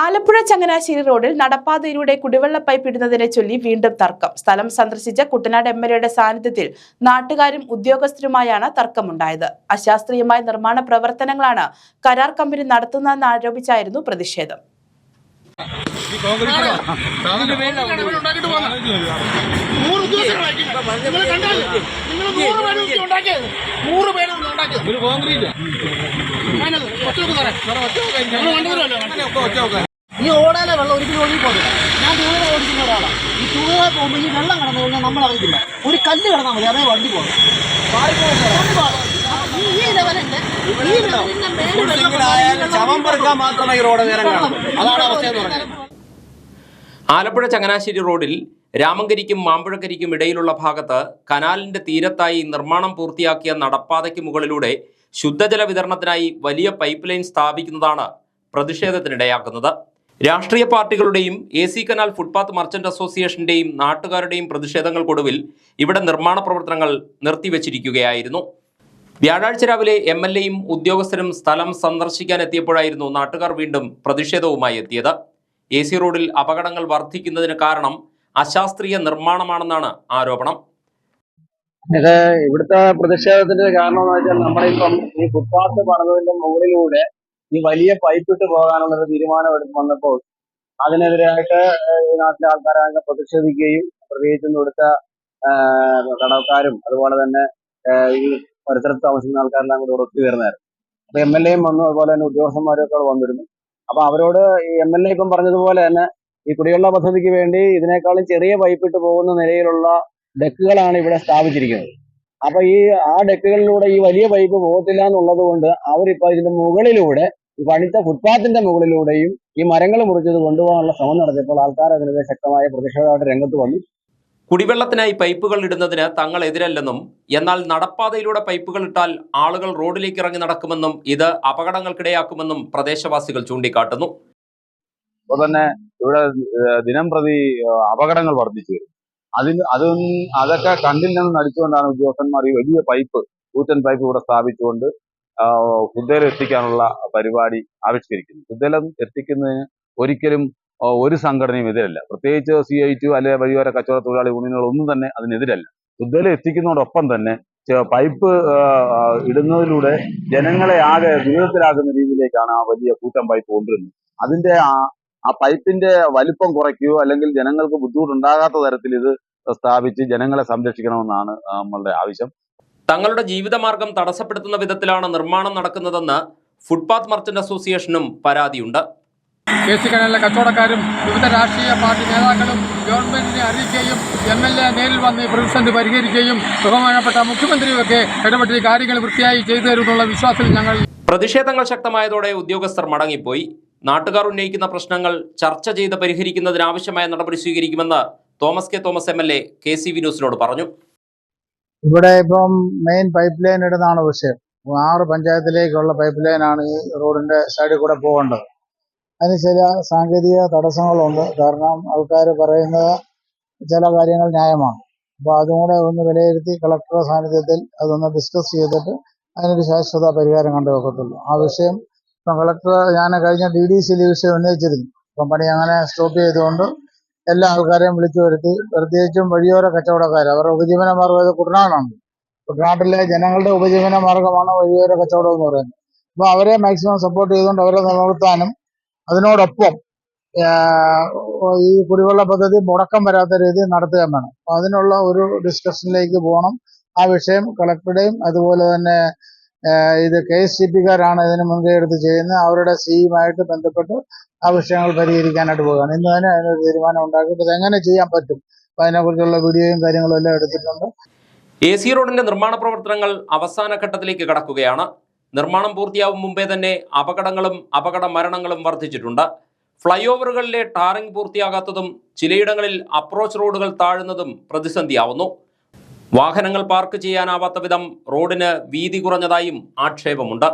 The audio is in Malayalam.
ആലപ്പുഴ ചങ്ങനാശ്ശേരി റോഡിൽ നടപ്പാതയിലൂടെ കുടിവെള്ള പൈപ്പ് ഇടുന്നതിനെ ചൊല്ലി വീണ്ടും തർക്കം. സ്ഥലം സന്ദർശിച്ച കുട്ടനാട് എം എൽ എയുടെ സാന്നിധ്യത്തിൽ നാട്ടുകാരും ഉദ്യോഗസ്ഥരുമായാണ് തർക്കമുണ്ടായത്. അശാസ്ത്രീയമായ നിർമ്മാണ പ്രവർത്തനങ്ങളാണ് കരാർ കമ്പനി നടത്തുന്നതെന്ന് ആരോപിച്ചായിരുന്നു പ്രതിഷേധം. ഒറ്റ ഒറ്റ ഈ ഓടയിലെ വെള്ളം ഒരിക്കലും ഒഴുകി പോകില്ല ഞാൻ ടൂവീലർ ഓടിക്കുന്ന ഒരാളാണ് ഈ ടൂവീലർ പോകുമ്പോൾ ഈ വെള്ളം കടന്നു കഴിഞ്ഞാൽ നമ്മൾ അറിയില്ല ഒരു കല്ല് കിടന്നാൽ മതി അതേ വണ്ടി പോകും. ശവം പെറുക്കാൻ മാത്രമേ ഈ റോഡ് നേരം കാണൂ അതാണ് അവസ്ഥ എന്ന് പറഞ്ഞത് ആലപ്പുഴ ചങ്ങനാശ്ശേരി റോഡിൽ രാമങ്കരിക്കും മാമ്പഴക്കരിക്കും ഇടയിലുള്ള ഭാഗത്ത് കനാലിന്റെ തീരത്തായി നിർമ്മാണം പൂർത്തിയാക്കിയ നടപ്പാതയ്ക്ക് മുകളിലൂടെ ശുദ്ധജല വിതരണത്തിനായി വലിയ പൈപ്പ് ലൈൻ സ്ഥാപിക്കുന്നതാണ് പ്രതിഷേധത്തിനിടയാക്കുന്നത്. രാഷ്ട്രീയ പാർട്ടികളുടെയും A C canal footpath merchant അസോസിയേഷന്റെയും നാട്ടുകാരുടെയും പ്രതിഷേധങ്ങൾക്കൊടുവിൽ ഇവിടെ നിർമ്മാണ പ്രവർത്തനങ്ങൾ നിർത്തിവച്ചിരിക്കുകയായിരുന്നു. വ്യാഴാഴ്ച രാവിലെ എം എൽ എയും ഉദ്യോഗസ്ഥരും സ്ഥലം സന്ദർശിക്കാൻ എത്തിയപ്പോഴായിരുന്നു നാട്ടുകാർ വീണ്ടും പ്രതിഷേധവുമായി എത്തിയത്. എ സി റോഡിൽ അപകടങ്ങൾ വർദ്ധിക്കുന്നതിന് കാരണം അശാസ്ത്രീയ നിർമ്മാണമാണെന്നാണ് ആരോപണം. ഇവിടുത്തെ പ്രതിഷേധത്തിന്റെ കാരണം എന്ന് വെച്ചാൽ നമ്മളിപ്പം ഈ ഫുട്പാത്ത് പറഞ്ഞതിന്റെ മുകളിലൂടെ ഈ വലിയ പൈപ്പ് ഇട്ട് പോകാനുള്ള ഒരു തീരുമാനം വന്നപ്പോൾ അതിനെതിരായിട്ട് ഈ നാട്ടിലെ ആൾക്കാരൊക്കെ പ്രതിഷേധിക്കുകയും പ്രത്യേകിച്ചും കൊടുത്ത കടക്കാരും അതുപോലെ തന്നെ ഈ പരിസരത്ത് താമസിക്കുന്ന ആൾക്കാരെല്ലാം കൂടി ഒത്തുചേർന്നായിരുന്നു അപ്പൊ എം എൽ എയും വന്നു അതുപോലെ തന്നെ ഉദ്യോഗസ്ഥന്മാരൊക്കെ വന്നിരുന്നു. അപ്പൊ അവരോട് ഈ എം എൽ എ ഇപ്പം പറഞ്ഞതുപോലെ തന്നെ ഈ കുടിവെള്ള പദ്ധതിക്ക് വേണ്ടി ഇതിനേക്കാളും ചെറിയ പൈപ്പിട്ട് പോകുന്ന നിലയിലുള്ള ഡെക്കുകളാണ് ഇവിടെ സ്ഥാപിച്ചിരിക്കുന്നത്. അപ്പൊ ഈ ആ ഡെക്കുകളിലൂടെ ഈ വലിയ പൈപ്പ് പോകത്തില്ല എന്നുള്ളത് കൊണ്ട് അവരിപ്പോ ഇതിന്റെ മുകളിലൂടെ ഈ പണിത്ത ഫുട്പാത്തിന്റെ മുകളിലൂടെയും ഈ മരങ്ങൾ മുറിച്ചത് കൊണ്ടുപോകാനുള്ള ശ്രമം നടത്തിയപ്പോൾ ആൾക്കാർ അതിനെതിരെ ശക്തമായ പ്രതിഷേധമായിട്ട് രംഗത്ത് വന്നു. കുടിവെള്ളത്തിനായി പൈപ്പുകൾ ഇടുന്നതിന് തങ്ങൾ എതിരല്ലെന്നും എന്നാൽ നടപ്പാതയിലൂടെ പൈപ്പുകൾ ഇട്ടാൽ ആളുകൾ റോഡിലേക്ക് ഇറങ്ങി നടക്കുമെന്നും ഇത് അപകടങ്ങൾക്കിടയാക്കുമെന്നും പ്രദേശവാസികൾ ചൂണ്ടിക്കാട്ടുന്നു. അപ്പോൾ തന്നെ ഇവിടെ ദിനം പ്രതി അപകടങ്ങൾ വർദ്ധിച്ചു വരും. അതിന് അതൊന്നും അതൊക്കെ കണ്ടിൽ നടിച്ചുകൊണ്ടാണ് ഉദ്യോഗസ്ഥന്മാർ ഈ വലിയ പൈപ്പ് കൂറ്റൻ പൈപ്പ് ഇവിടെ സ്ഥാപിച്ചുകൊണ്ട് ഹുദ്ദയിൽ എത്തിക്കാനുള്ള പരിപാടി ആവിഷ്കരിക്കുന്നത്. ഹുദ്ദലം എത്തിക്കുന്നതിന് ഒരിക്കലും ഒരു സംഘടനയും എതിരല്ല. പ്രത്യേകിച്ച് സി ഐ ടു അല്ലെങ്കിൽ വഴിയോര കച്ചവട തൊഴിലാളി യൂണിയനുകൾ ഒന്നും തന്നെ അതിനെതിരല്ല. ഹുദ്ദയിൽ എത്തിക്കുന്നതോടൊപ്പം തന്നെ പൈപ്പ് ഇടുന്നതിലൂടെ ജനങ്ങളെ ആകെ ദുരിതത്തിലാക്കുന്ന രീതിയിലേക്കാണ് ആ വലിയ കൂറ്റൻ പൈപ്പ് കൊണ്ടുവരുന്നത്. അതിന്റെ ആ പൈപ്പിന്റെ വലിപ്പം കുറയ്ക്കുകയോ അല്ലെങ്കിൽ ജനങ്ങൾക്ക് ബുദ്ധിമുട്ടുണ്ടാകാത്ത തരത്തിൽ ഇത് സ്ഥാപിച്ച് ജനങ്ങളെ സംരക്ഷിക്കണമെന്നാണ് നമ്മളുടെ ആവശ്യം. തങ്ങളുടെ ജീവിതമാർഗം തടസ്സപ്പെടുത്തുന്ന വിധത്തിലാണ് നിർമ്മാണം നടക്കുന്നതെന്ന് ഫുട്പാത്ത് മർച്ചന്റ് അസോസിയേഷനും പരാതിയുണ്ട്. കെ സി കനാലിലെ കച്ചവടക്കാരും വിവിധ രാഷ്ട്രീയ പാർട്ടി നേതാക്കളും ഗവൺമെന്റിനെ അറിയിക്കുകയും എം എൽ എ നേരിൽ വന്ന് പ്രതിസന്ധി പരിഹരിക്കുകയും ബഹുമാനപ്പെട്ട മുഖ്യമന്ത്രിയുമൊക്കെ ഇടപെട്ട് കാര്യങ്ങൾ വൃത്തിയായി ചെയ്തു തരുമെന്നുള്ള വിശ്വാസത്തിൽ ഞങ്ങൾ പ്രതിഷേധങ്ങൾ ശക്തമായതോടെ ഉദ്യോഗസ്ഥർ മടങ്ങിപ്പോയി. നാട്ടുകാർ ഉന്നയിക്കുന്ന പ്രശ്നങ്ങൾ ചർച്ച ചെയ്ത് പരിഹരിക്കുന്നതിനാവശ്യമായ നടപടി സ്വീകരിക്കുമെന്ന് Thomas K Thomas M L A K C ന്യൂസിനോട് പറഞ്ഞു. ഇവിടെ ഇപ്പം മെയിൻ പൈപ്പ് ലൈൻ ഇടുന്നതാണ് വിഷയം. ആറ് പഞ്ചായത്തിലേക്കുള്ള പൈപ്പ് ലൈനാണ് ഈ റോഡിന്റെ സൈഡിൽ കൂടെ പോകേണ്ടത്. അതിന് ചില സാങ്കേതിക തടസ്സങ്ങളുണ്ട്. കാരണം ആൾക്കാർ പറയുന്നത് ചില കാര്യങ്ങൾ ന്യായമാണ്. അപ്പോൾ അതും കൂടെ ഒന്ന് വിലയിരുത്തി കളക്ടറുടെ സാന്നിധ്യത്തിൽ അതൊന്ന് ഡിസ്കസ് ചെയ്തിട്ട് അതിനൊരു ശാശ്വത പരിഹാരം കണ്ടുവെക്കത്തുള്ളൂ. ആ വിഷയം ഇപ്പം കളക്ടർ ഞാൻ കഴിഞ്ഞ ഡി ഡി സിയിൽ വിഷയം ഉന്നയിച്ചിരുന്നു. അപ്പം പണി അങ്ങനെ സ്റ്റോപ്പ് ചെയ്തുകൊണ്ട് എല്ലാ ആൾക്കാരെയും വിളിച്ചു വരുത്തി. പ്രത്യേകിച്ചും വഴിയോര കച്ചവടക്കാർ അവരുടെ ഉപജീവന മാർഗം ഇത് കുട്ടനാടാണ്. കുട്ടനാട്ടിലെ ജനങ്ങളുടെ ഉപജീവന മാർഗമാണ് വഴിയോര കച്ചവടം എന്ന് പറയുന്നത്. അപ്പോൾ അവരെ മാക്സിമം സപ്പോർട്ട് ചെയ്തുകൊണ്ട് അവരെ നിലനിർത്താനും അതിനോടൊപ്പം ഈ കുടിവെള്ള പദ്ധതി മുടക്കം വരാത്ത രീതിയിൽ നടത്തുകയും വേണം. അതിനുള്ള ഒരു ഡിസ്കഷനിലേക്ക് പോകണം. ആ വിഷയം കളക്ടറുടെയും അതുപോലെ തന്നെ ഇത് കെ എസ് സി പിക്കാരാണ് ഇതിന് മുൻകൈ എടുത്ത് ചെയ്യുന്നത്. അവരുടെ സിയുമായിട്ട് ബന്ധപ്പെട്ട് ആ വിഷയങ്ങൾ പരിഹരിക്കാനായിട്ട് പോകുകയാണ് ഇന്ന് തന്നെ അതിനൊരു തീരുമാനം ഉണ്ടാക്കിയിട്ട് ഇതെങ്ങനെ ചെയ്യാൻ പറ്റും? അതിനെക്കുറിച്ചുള്ള വീഡിയോയും കാര്യങ്ങളും എല്ലാം എടുത്തിട്ടുണ്ട്. എ സി റോഡിന്റെ നിർമ്മാണ പ്രവർത്തനങ്ങൾ അവസാന ഘട്ടത്തിലേക്ക് കടക്കുകയാണ്. നിർമ്മാണം പൂർത്തിയാവും മുമ്പേ തന്നെ അപകടങ്ങളും അപകട മരണങ്ങളും വർദ്ധിച്ചിട്ടുണ്ട്. ഫ്ലൈ ഓവറുകളിലെ ടാറിംഗ് പൂർത്തിയാകാത്തതും ചിലയിടങ്ങളിൽ അപ്രോച്ച് റോഡുകൾ താഴുന്നതും പ്രതിസന്ധിയാവുന്നു. വാഹനങ്ങൾ പാർക്ക് ചെയ്യാനാവാത്ത വിധം റോഡിന് വീതി കുറഞ്ഞതായും ആക്ഷേപമുണ്ട്.